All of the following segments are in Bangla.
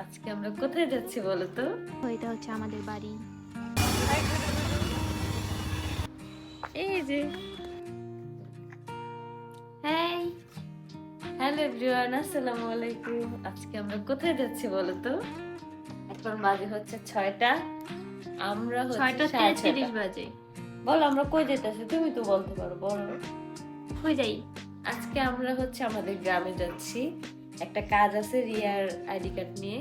আজকে আমরা কোথায় যাচ্ছি বলো তো এটা হচ্ছে আমাদের বাড়ি। এই যে। হ্যাঁ হ্যালো এভরিওয়ান আসসালামু আলাইকুম। আজকে আমরা কোথায় যাচ্ছি বলো তো এখন বাজে হচ্ছে ছয়টা। আমরা হচ্ছে ছয়টা বাজে। বলো আমরা কই যেতেছি তুমি তো বলতে পারো বলো। হয়ে যাই। আজকে আমরা হচ্ছে আমাদের গ্রামে যাচ্ছি। একটা কাজ আছে রিয়ার আইডি কার্ড নিয়ে।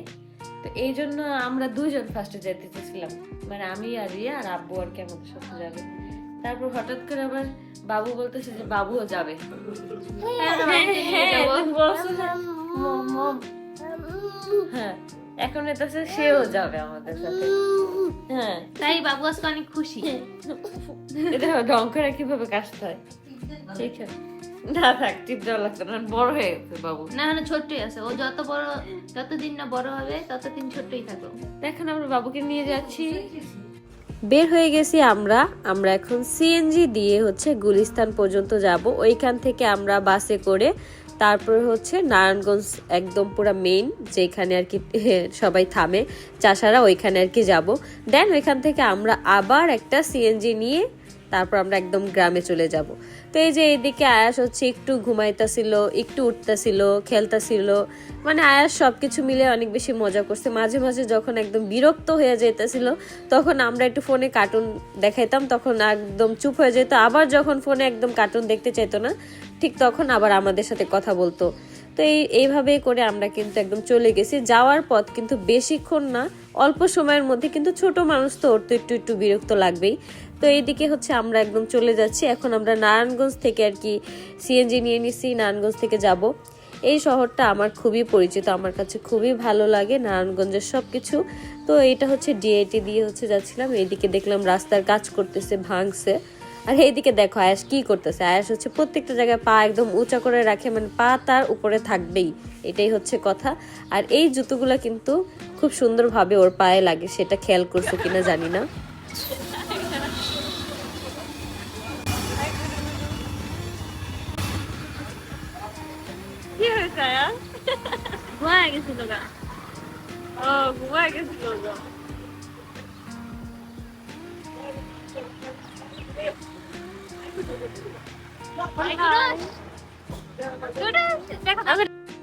তো এই জন্য আমরা দুজন ফার্স্টে যেতে চেয়েছিলাম মানে আমি আর রিয়া আর আব্বু আর কি আমাদের সাথে যাবে। তারপর হঠাৎ করে আবার বাবু বলতেছে যে বাবুও যাবে। হ্যাঁ, হ্যাঁ, মম। হ্যাঁ এখন এটা সেও যাবে আমাদের সাথে। হ্যাঁ। তাই বাবু আজকে অনেক খুশি। এটা ঢং করে কীভাবে কাশতে হয়? ঠিক আছে। না থাক টিপ দেওয়া না বড় হয়ে গেছে বাবু। না মানে ছোট্টই আছে। ও যত বড় যতদিন না বড় হবে ততদিন ছোট্টই থাকো এখন আমরা বাবুকে নিয়ে যাচ্ছি। বের হয়ে গেছি আমরা। আমরা এখন সিএনজি দিয়ে হচ্ছে গুলিস্তান পর্যন্ত যাব। ওইখান থেকে আমরা বাসে করে তারপরে হচ্ছে নারায়ণগঞ্জ একদম পুরো মেইন যেখানে আর কি সবাই থামে। চাষারা ওইখানে আর কি যাব। দেন ওইখান থেকে আমরা আবার একটা সিএনজি নিয়ে তারপর আমরা একদম গ্রামে চলে যাব। তো এই যে এইদিকে আয়াস হচ্ছে, একটু ঘুমাইতেছিল, একটু উঠতেছিল, খেলতেছিল। মানে আয়াস সবকিছু মিলে অনেক বেশি মজা করছে। মাঝে মাঝে যখন একদম বিরক্ত হয়ে যেতেছিল তখন আমরা একটু ফোনে কার্টুন দেখাইতাম, তখন একদম চুপ হয়ে যেত। আবার যখন ফোনে একদম কার্টুন দেখতে চাইতো না, ঠিক তখন আবার আমাদের সাথে কথা বলতো। তো এই, এইভাবে করে আমরা কিন্তু একদম চলে গেছি। যাওয়ার পথ কিন্তু বেশিক্ষণ না, অল্প সময়ের মধ্যে। কিন্তু ছোট মানুষ তো, ওর তো একটু একটু বিরক্ত লাগবেই। তো এইদিকে হচ্ছে আমরা একদম চলে যাচ্ছি। এখন আমরা নারায়ণগঞ্জ থেকে আর কি সিএনজি নিয়ে নিছি, নারায়ণগঞ্জ থেকে যাব। এই শহরটা আমার খুবই পরিচিত, আমার কাছে খুবই ভালো লাগে নারায়ণগঞ্জের সব কিছু তো এটা হচ্ছে ডিআইটি দিয়ে হচ্ছে যাচ্ছিলাম, এইদিকে দেখলাম রাস্তার কাজ করতেছে, ভাঙছে। আর এইদিকে দেখো আয়াস কি করতেছে, আয়াস হচ্ছে প্রত্যেকটা জায়গায় পা একদম উঁচা করে রাখে মানে পা তার উপরে থাকবেই, এটাই হচ্ছে কথা। আর এই জুতোগুলো কিন্তু খুব সুন্দরভাবে ওর পায়ে লাগে, সেটা খেয়াল করছ কিনা জানি না। ঘুমায় গেছিল গা ও ঘুমায় গেছিল তো।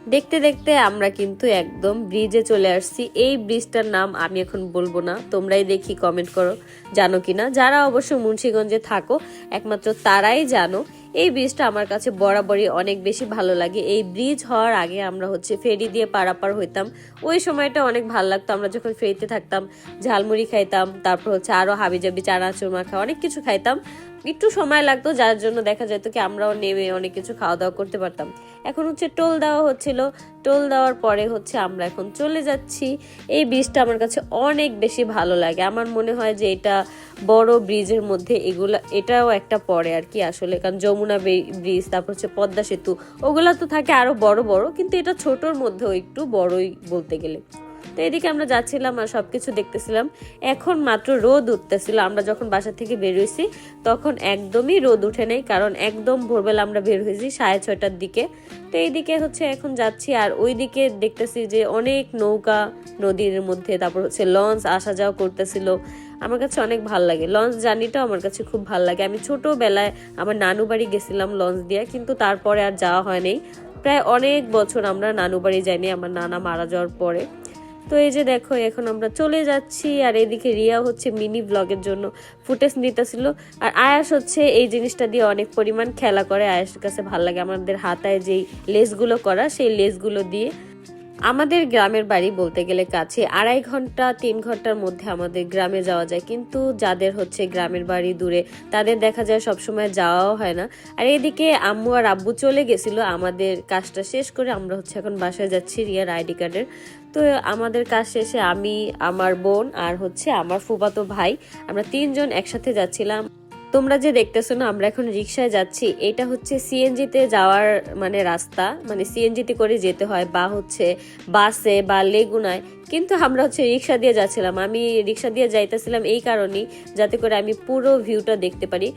দেখতে দেখতে আমরা কিন্তু একদম ব্রিজে চলে আসছি। এই ব্রিজটার নাম আমি এখন বলব না। তোমরাই দেখি কমেন্ট করো, জানো কিনা? যারা অবশ্য মুন্সীগঞ্জে থাকো, একমাত্র তারাই জানো। এই ব্রিজটা আমার কাছে বরাবরই অনেক বেশি ভালো লাগে। এই ব্রিজ হওয়ার আগে আমরা হচ্ছে ফেরি দিয়ে পারাপার হইতাম। ওই সময়টা অনেক ভালো লাগতো। আমরা যখন ফেরিতে থাকতাম, ঝালমুড়ি খাইতাম, তারপর হচ্ছে আরও হাবিজাবি, চানাচুর মাখা অনেক কিছু খাইতাম। একটু সময় লাগতো, যার জন্য দেখা যেত কি আমরাও নেমে অনেক কিছু খাওয়া দাওয়া করতে পারতাম। এখন হচ্ছে টোল দেওয়া হচ্ছিল। টোল দেওয়ার পরে হচ্ছে আমরা এখন চলে যাচ্ছি। এই ব্রিজটা আমার কাছে অনেক বেশি ভালো লাগে। আমার মনে হয় যে এটা বড় ব্রিজের মধ্যে এগুলো, এটাও একটা পড়ে আর কি আসলে। কারণ যমুনা ব্রিজ তারপর হচ্ছে পদ্মা সেতু, ওগুলো তো থাকে আরও বড় বড় কিন্তু এটা ছোটর মধ্যেও একটু বড়ই বলতে গেলে। তো এদিকে আমরা যাচ্ছিলাম আর সবকিছু দেখতেছিলাম। এখন মাত্র রোদ উঠতেছিল। আমরা যখন বাসা থেকে বের হয়েছি তখন একদমই রোদ উঠে নেই, কারণ একদম ভোরবেলা আমরা বের হয়েছি সাড়ে ছয়টার দিকে। তো এইদিকে হচ্ছে এখন যাচ্ছি আর ওইদিকে দেখতেছি যে অনেক নৌকা নদীর মধ্যে, তারপর হচ্ছে লঞ্চ, আসা যাওয়া করতেছিল। আমার কাছে অনেক ভালো লাগে। লঞ্চ জার্নিটাও আমার কাছে খুব ভালো লাগে। আমি ছোটবেলায় আমার নানু বাড়ি গেছিলাম লঞ্চ দিয়ে, কিন্তু তারপরে আর যাওয়া হয়নি প্রায় অনেক বছর আমরা নানু বাড়ি যাইনি, আমার নানা মারা যাওয়ার পরে। তো এই যে দেখো, এখন আমরা চলে যাচ্ছি, আর এদিকে রিয়া হচ্ছে মিনি ব্লগের জন্য ফুটেজ নিতেছিল। আর আয়াস হচ্ছে এই জিনিসটা দিয়ে অনেক পরিমাণ খেলা করে। আয়াসের কাছে ভালো লাগে আমাদের হাতায় যেই লেসগুলো করা, সেই লেসগুলো দিয়ে আমাদের গ্রামের বাড়ি বলতে গেলে কাছে আড়াই ঘণ্টা, তিন ঘণ্টার মধ্যে আমাদের গ্রামে যাওয়া যায়। কিন্তু যাদের হচ্ছে গ্রামের বাড়ি দূরে, তাদের দেখা যায় সবসময় যাওয়াও হয় না। আর এদিকে আম্মু আর আব্বু চলে গেছিল, আমাদের কাজটা শেষ করে আমরা হচ্ছে এখন বাসায় যাচ্ছি রিয়ার আইডি কার্ডের। তো আমাদের কাজ শেষে আমি, আমার বোন আর হচ্ছে আমার ফুফাতো ভাই, আমরা তিনজন একসাথে যাচ্ছিলাম। তোমরা যে দেখতেছো না, আমরা এখন রিক্সায় যাচ্ছি। এটা হচ্ছে সিএনজিতে যাওয়ার মানে রাস্তা। মানে সিএনজিতে করে যেতে হয়। বা হচ্ছে বাসে বা লেগুনায়। কিন্তু আমরা হচ্ছে রিক্সা দিয়ে যাচ্ছিলাম। আমি রিক্সা দিয়ে যাইতেছিলাম এই কারণেই যাতে করে আমি পুরো ভিউটা দেখতে পারি।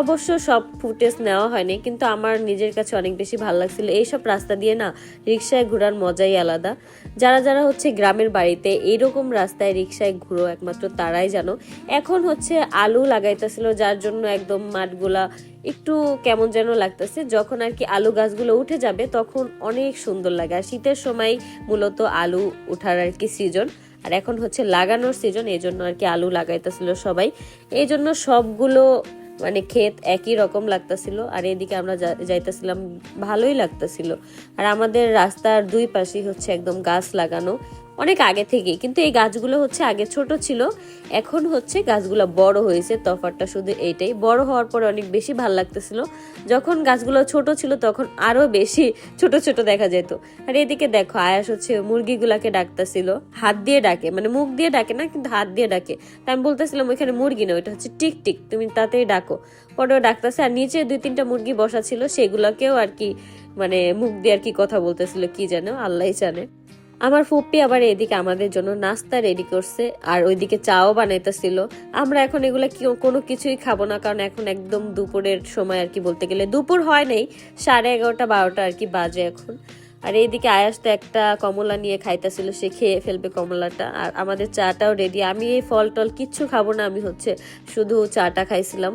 অবশ্য সব ফুটেজ নেওয়া হয়নি, কিন্তু আমার নিজের কাছে অনেক বেশি ভালো লাগছিল। এইসব রাস্তা দিয়ে না রিক্সায় ঘোরার মজাই আলাদা। যারা যারা হচ্ছে গ্রামের বাড়িতে এইরকম রাস্তায় রিক্সায় ঘুরো একমাত্র তারাই জানো। এখন হচ্ছে আলু লাগাইতেছিল, যার জন্য একদম মাঠগুলা একটু কেমন যেন লাগতেছে। যখন আর কি আলু গাছগুলো উঠে যাবে, তখন অনেক সুন্দর লাগে। আর শীতের সময় মূলত আলু উঠার আর কি সিজন আর এখন হচ্ছে লাগানোর সিজন এই জন্য আর কি আলু লাগাইতেছিল সবাই। এই জন্য সবগুলো মানে ক্ষেত একই রকম লাগতেছিল। আর এদিকে আমরা যাইতেছিলাম, ভালোই লাগতেছিল। আর আমাদের রাস্তার দুই পাশেই হচ্ছে একদম গাছ লাগানো। অনেক আগে থেকেই। কিন্তু এই গাছগুলো হচ্ছে আগে ছোট ছিল, এখন হচ্ছে গাছগুলো বড় হয়েছে। তফাৎটা শুধু এইটাই। বড় হওয়ার পরে অনেক বেশি ভালো লাগতেছিল। যখন গাছগুলো ছোট ছিল তখন আরও বেশি ছোট ছোট দেখা যেত। আর এদিকে দেখো, আয়াস হচ্ছে মুরগিগুলাকে ডাকতেছিল। হাত দিয়ে ডাকে। মানে মুখ দিয়ে ডাকে না, কিন্তু হাত দিয়ে ডাকে। তা আমি বলতেছিলাম, ওইখানে মুরগি না ওইটা হচ্ছে টিক টিক, তুমি তাতেই ডাকো। পরে ডাকতেছে, আর নিচে দুই তিনটা মুরগি বসা ছিল, সেগুলোকেও আর কি মানে মুখ দিয়ে আর কি কথা বলতেছিল, কি জানো আল্লাহ জানে। আমার ফুপ্পি আবার এদিকে আমাদের জন্য নাস্তা রেডি করছে আর ওইদিকে চাও বানাইতেছিল। আমরা এখন এগুলো কোনো কিছুই খাব না কারণ এখন একদম দুপুরের সময় আর কি বলতে গেলে। দুপুর হয় নাই সাড়ে এগারোটা বারোটা আর কি বাজে এখন। আর এইদিকে আয়াস তো একটা কমলা নিয়ে খাইতেছিল সে খেয়ে ফেলবে কমলাটা। আর আমাদের চাটাও রেডি আমি এই ফল টল কিচ্ছু খাব না আমি হচ্ছে শুধু চাটা খাইছিলাম।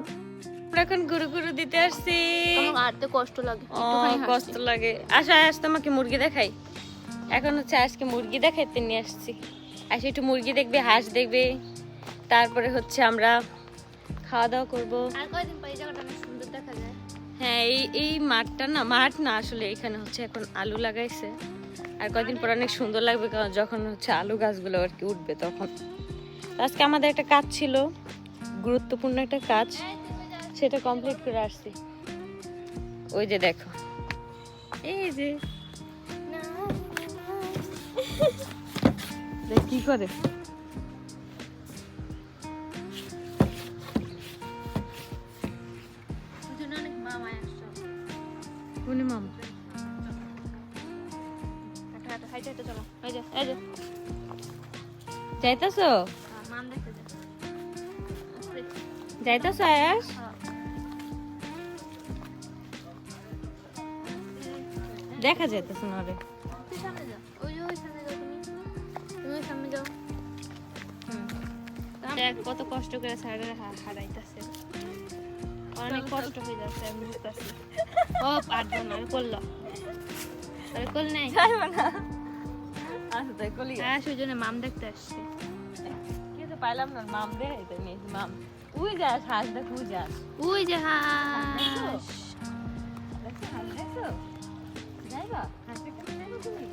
আমরা এখন গুরু গুরু দিতে আসছি। হাঁটতে কষ্ট লাগে কষ্ট লাগে। আসা আস তোমাকে মুরগি দেখাই। এখন হচ্ছে আজকে মুরগি দেখাইতে নিয়ে আসছি। আসে একটু মুরগি দেখবে হাঁস দেখবে। তারপরে হচ্ছে আমরা খাওয়া দাওয়া করব। হ্যাঁ এই এই মাঠটা না মাঠ না আসলে এখানে হচ্ছে এখন আলু লাগাইছে। আর কয়দিন পর অনেক সুন্দর লাগবে কারণ যখন হচ্ছে আলু গাছগুলো আর কি উঠবে তখন। আজকে আমাদের একটা কাজ ছিল গুরুত্বপূর্ণ একটা কাজ। সেটা কমপ্লিট করে আসছি। ওই যে দেখো। এই যে যে এই যে। যাইতাছো। যাইতাছো আয়াস? হ্যাঁ। দেখা যাইতেছে না রে। দেখ কত কষ্ট করে স্যারের হারাইতেছে। অনেক কষ্ট হয়ে যাচ্ছে আমি বুঝতেছি। ও পারব না আমি করল আরে কল নাই? আচ্ছা তাই কলি হ্যাঁ সেই জন্য মাম দেখতে আসছে। কিছু পাইলাম না মাম দে এটা নিয়ে মাম। উই যাস হাঁস দেখ উই যাস। ওই যে হাঁস। যাইবা? তুমি?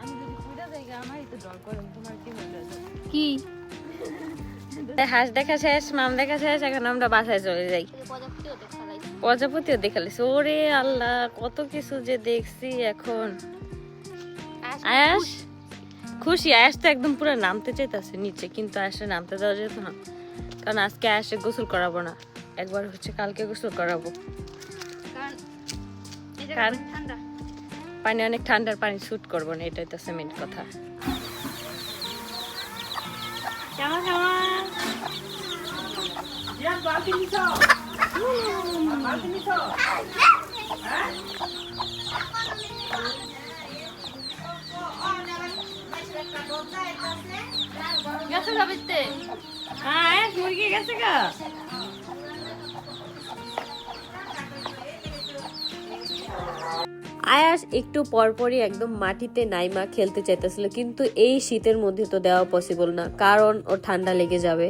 আমি যদি কুইরা যাইগা আমারই তো ডর করে তোমার কি যাবে কি? হাঁস দেখা শেষ মাম দেখা শেষ এখন আমরা বাসায় চলে যাই। প্রজাপতিও দেখালিস ওরে আল্লাহ কত কিছু যে দেখছি এখন। আয়াস খুশি। আয়াস তো একদম পুরো নামতে চাইতেছে নিচে কিন্তু আয়াসে নামতে দেওয়া যেত না। কারণ আজকে আয়াসে গোসল করাবো না একবার হচ্ছে কালকে গোসল করাবো। পানি অনেক ঠান্ডার পানি শুট করব না এটাই তো মেন কথা। জামা জামা গেছে যাবিতে আয়াস মুরগি গেছে গা। আয়াস একটু পরপরই একদম মাটিতে নাইমা খেলতে চাইতেছিল, কিন্তু এই শীতের মধ্যে তো দেওয়া পসিবল না, কারণ ও ঠান্ডা লেগে যাবে।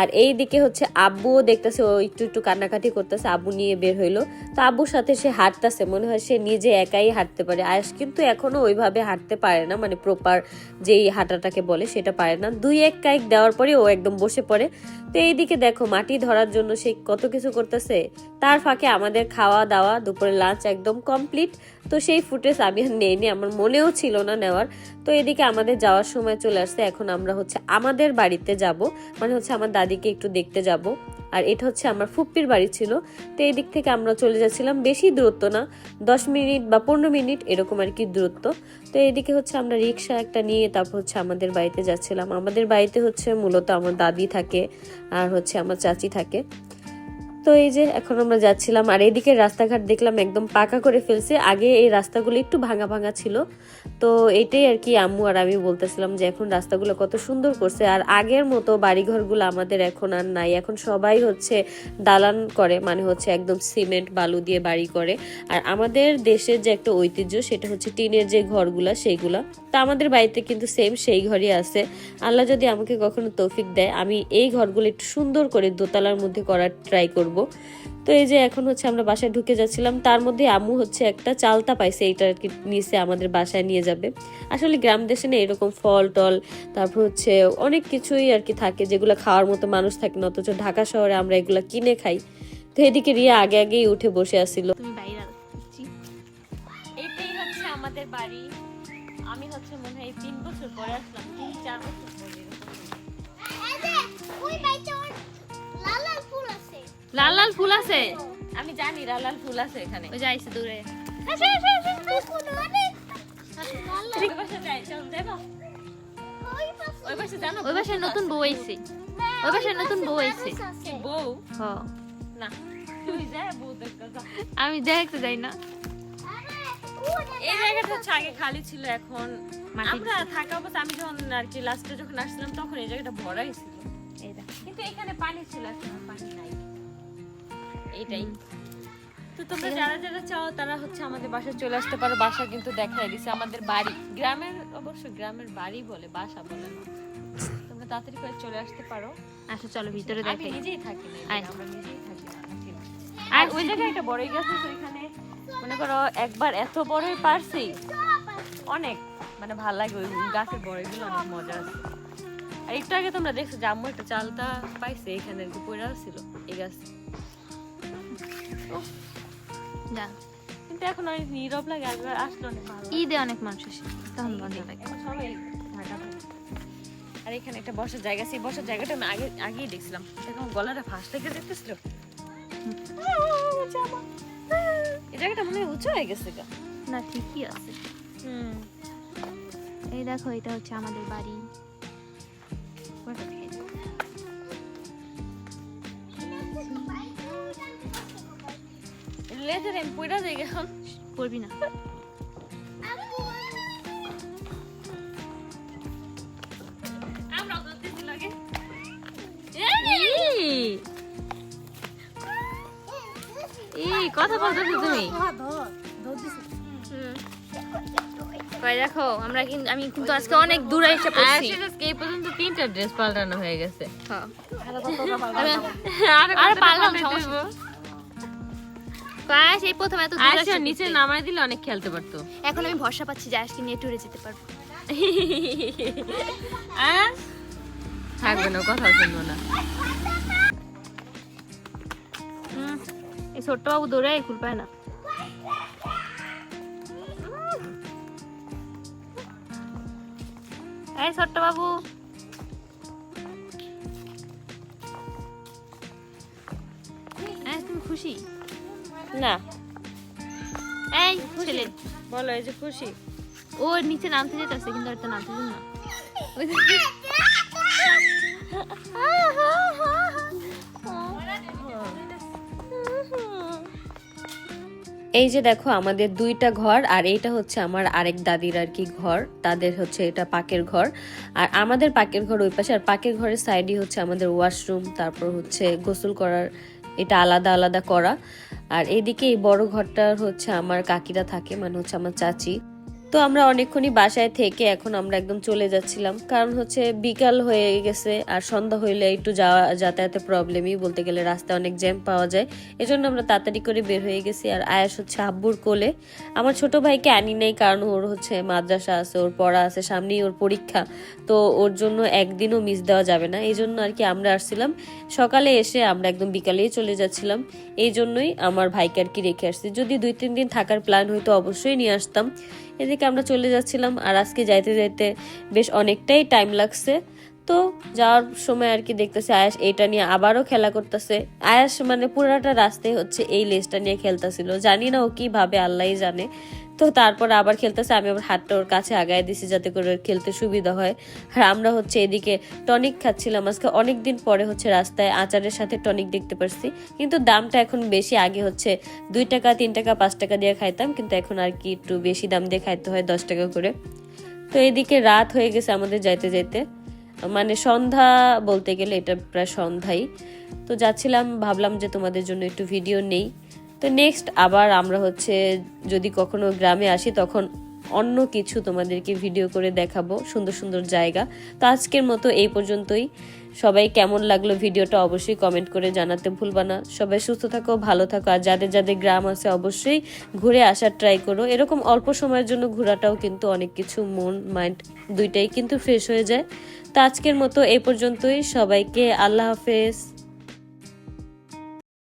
আর এই দিকে হচ্ছে আব্বুও দেখতেছে, ও একটু একটু কান্নাকাটি করতেছে, আব্বু নিয়ে বের হইল। তো আব্বুর সাথে সে হাঁটতেছে, মনে হয় সে নিজে একাই হাঁটতে পারে। আয়াস কিন্তু এখনও ওইভাবে হাঁটতে পারে না মানে প্রপার যেই হাঁটাটাকে বলে সেটা পারে না। দুই এক কাইক দেওয়ার পরে ও একদম বসে পড়ে। তো এইদিকে দেখো, মাটি ধরার জন্য সে কত কিছু করতেছে। তার ফাঁকে আমাদের খাওয়া দাওয়া, দুপুরে লাঞ্চ একদম কমপ্লিট তো সেই ফুটেজ আমি আর নেইনি, আমার মনেও ছিল না নেওয়ার। তো এদিকে আমাদের যাওয়ার সময় চলে আসছে, এখন আমরা হচ্ছে আমাদের বাড়িতে যাব। মানে হচ্ছে আমার দাদিকে একটু দেখতে যাব। আর এটা হচ্ছে আমার ফুপ্পির বাড়ি ছিল। তো এই দিক থেকে আমরা চলে যাচ্ছিলাম। বেশি দূরত্ব না। দশ মিনিট বা পনেরো মিনিট এরকম আর কি দূরত্ব। তো এইদিকে হচ্ছে আমরা রিক্সা একটা নিয়ে তারপর হচ্ছে আমাদের বাড়িতে যাচ্ছিলাম। আমাদের বাড়িতে হচ্ছে মূলত আমার দাদি থাকে আর হচ্ছে আমার চাচি থাকে। তো এই যে এখন আমরা যাচ্ছিলাম। আর এদিকে রাস্তাঘাট দেখলাম একদম পাকা করে ফেলছে। আগে এই রাস্তাগুলো একটু ভাঙা ভাঙা ছিল। তো এটাই আর কি আম্মু আর আমি বলতেছিলাম যে এখন রাস্তাগুলো কত সুন্দর করছে। আর আগের মতো বাড়িঘরগুলো আমাদের এখন আর নাই। এখন সবাই হচ্ছে দালান করে মানে হচ্ছে একদম সিমেন্ট, বালু দিয়ে বাড়ি করে। আর আমাদের দেশের যে একটা ঐতিহ্য, সেটা হচ্ছে টিনের যে ঘরগুলা, সেইগুলা। তা আমাদের বাড়িতে কিন্তু সেম সেই ঘরই আছে। আল্লাহ যদি আমাকে কখনো তৌফিক দেয়, আমি এই ঘরগুলো একটু সুন্দর করে দোতলার মধ্যে করার ট্রাই করব। তো এই যে এখন হচ্ছে আমরা বাসায় ঢুকে যাচ্ছিলাম তার মধ্যে আম্মু হচ্ছে একটা চালতা পাইছে এইটা আর কি নিচে আমাদের বাসায় নিয়ে যাবে। আসলে গ্রাম দেশে না এরকম ফল টল তারপর হচ্ছে অনেক কিছুই আর কি থাকে যেগুলো খাওয়ার মতো মানুষ থাকে না অথচ ঢাকা শহরে আমরা এগুলো কিনে খাই। তো এদিকে রিয়া আগে আগেই উঠে বসে আসছিল। এটাই হচ্ছে আমাদের বাড়ি। আমি হচ্ছে মনে হয় তিন বছর পরে আসলাম তিন চার বছর পরে ওই লাল লাল লাল ফুল আছে আমি জানি লাল লাল ফুল আছে এখানে ওই যাইছে দূরে ওই পাশে যাই চল দেবো ওই পাশে ওই পাশে জানো ওই বাসায় নতুন বউ আইছে ওই বাসায় নতুন বউ আইছে বউ হ না আমি দেখতে যাই না এই জায়গাটা হচ্ছে আগে খালি ছিল এখন আমরা থাকা অবস্থা আমি যখন আর কি লাস্টে যখন আসছিলাম তখন এই জায়গাটা ভরাই ছিল কিন্তু এখানে পানি ছিল এখন পানি নাই এইটাই তো তোমরা যারা যারা চাও তারা হচ্ছে আমাদের বাসায় চলে আসতে পারো। বাসা কিন্তু দেখাই দিছে আমাদের বাড়ি। গ্রামের অবশ্য গ্রামের বাড়ি বলে বাসা বলে না। তোমরা তাড়াতাড়ি করে চলে আসতে পারো। আসো চলো ভিতরে আমি নিজেই থাকি। আমরা নিজেই থাকি আর আর ওই জায়গায় একটা বড়ই গাছ আছে ওইখানে মনে করো একবার এত বড়ই পারছি। অনেক মানে ভালো লাগে ওই গাছের বড়ইগুলো অনেক মজা আছে। আর একটু আগে তোমরা দেখছ যে আম্মু একটা চালটা পাইছে এখানে আর কি পড়ে ছিল এই গাছ। যা। কিন্তু এখন অনেক নীরব লাগে একবার আসলে অনেক ভালো ঈদে অনেক মানুষ আসে তখন বন্ধ থাকে সবাই ঢাকা আর এখানে একটা বসার জায়গা সেই বসার জায়গাটা আমি আগে আগেই দেখছিলাম। এখন গলাটা ফাঁস লেগে যেতেছিল এই জায়গাটা মনে হয় উঁচু হয়ে গেছে গা। না ঠিকই আছে। হুম। এই দেখো এটা হচ্ছে আমাদের বাড়ি। দাও। লেজার আমি পড়া এখন পড়বি না কথা বলতেছো তুমি কই দেখো আমরা কিন্তু আমি কিন্তু আজকে অনেক দূরে এসে পড়ছি আজকে এই পর্যন্ত তিনটা ড্রেস পাল্টানো হয়ে গেছে হ্যাঁ। আর সমস্যা হইবো। কাশ এই প্রথম এত দূরে আয়সা এসে নিচে। নামাই দিলে অনেক খেলতে পারতো। এখন আমি ভরসা পাচ্ছি যে আজকে নিয়ে ট্যুরে যেতে পারব। আহ? থাকবে না কথা শুনব না। এই ছোট্ট বাবু দৌড়ে খুল পায় না। এই ছোট্ট বাবু। এই, তুমি খুশি? না। এই ছেলে। বলো এই যে খুশি। ও নিচে নামতে যেতেছে কিন্তু আর তো নামতে দিন না। এই যে দেখো আমাদের দুইটা ঘর আর এইটা হচ্ছে আমার আরেক দাদির আর কি ঘর। তাদের হচ্ছে এটা পাকের ঘর। আর আমাদের পাকের ঘর ওই পাশে আর পাকের ঘরের সাইডই হচ্ছে আমাদের ওয়াশরুম তারপর হচ্ছে গোসল করার এটা আলাদা আলাদা করা। আর এদিকে এই বড় ঘরটার হচ্ছে আমার কাকিরা থাকে মানে হচ্ছে আমার চাচি। তো আমরা অনেকক্ষণই বাসায় থেকে এখন আমরা একদম চলে যাচ্ছিলাম। কারণ হচ্ছে বিকাল হয়ে গেছে আর সন্ধ্যা হইলে একটু যাওয়া, যাতায়াতে প্রবলেমই বলতে গেলে রাস্তায় অনেক জ্যাম পাওয়া যায়। এজন্য আমরা তাড়াতাড়ি করে বের হয়ে গেছি আর আয়াস হচ্ছে আব্বুর কোলে। আমার ছোট ভাইকে আনি নাই কারণ ওর হচ্ছে মাদ্রাসা আছে, ওর পড়া আছে, সামনেই ওর পরীক্ষা। তো ওর জন্য একদিনও মিস দেওয়া যাবে না। এই জন্য আর কি আমরা আসছিলাম। সকালে এসে আমরা একদম বিকালেই চলে যাচ্ছিলাম। এই জন্যই আমার ভাইকে আর কি রেখে আসছি। যদি দুই, তিন দিন থাকার প্ল্যান হয়তো অবশ্যই নিয়ে আসতাম। এদিকে আমরা চলে যাচ্ছিলাম আর আজকে যাইতে যাইতে বেশ অনেকটাই টাইম লাগছে। তো যাওয়ার সময় আর কি দেখতেছে আয়াস এইটা নিয়ে আবারও খেলা করতেছে। আয়াস মানে পুরাটা রাস্তায় হচ্ছে এই লেজটা নিয়ে খেলতেছিল। জানি না ও কি ভাবে আল্লাহই জানে। তো তারপর আবার খেলতেছে, আমি আবার হাতটা ওর কাছে আগায় দিছি যাতে করে খেলতে সুবিধা হয়। আর আমরা হচ্ছে এদিকে টনিক খাচ্ছিলাম। আজকে অনেক দিন পরে হচ্ছে রাস্তায় আচারের সাথে টনিক দেখতে পারছি। কিন্তু দামটা এখন বেশি, আগে হচ্ছে দুই টাকা, তিন টাকা, পাঁচ টাকা দিয়ে খাইতাম। কিন্তু এখন আর কি একটু বেশি দাম দিয়ে খাইতে হয়, দশ টাকা করে। তো এদিকে রাত হয়ে গেছে আমাদের যাইতে যাইতে। মানে সন্ধ্যা বলতে গেলে এটা প্রায় সন্ধ্যাই। তো যাচ্ছিলাম, ভাবলাম যে তোমাদের জন্য একটু ভিডিও নেই। তো নেক্সট আবার আমরা হচ্ছে যদি কখনো গ্রামে আসি তখন অন্য কিছু তোমাদেরকে ভিডিও করে দেখাবো, সুন্দর সুন্দর জায়গা। তো আজকের মতো এই পর্যন্তই। সবাই কেমন লাগল ভিডিওটা অবশ্যই কমেন্ট করে জানাতে ভুলবা না। সবাই সুস্থ থাকো, ভালো থাকো, আর যাদের যাদের গ্রাম আছে অবশ্যই ঘুরে আসার ট্রাই করো। এরকম অল্প সময়ের জন্য ঘোরাটাও কিন্তু অনেক কিছু মন মাইন্ড দুইটাই কিন্তু ফ্রেশ হয়ে যায়। তো আজকের মতো এই পর্যন্তই। সবাইকে আল্লাহ হাফেজ।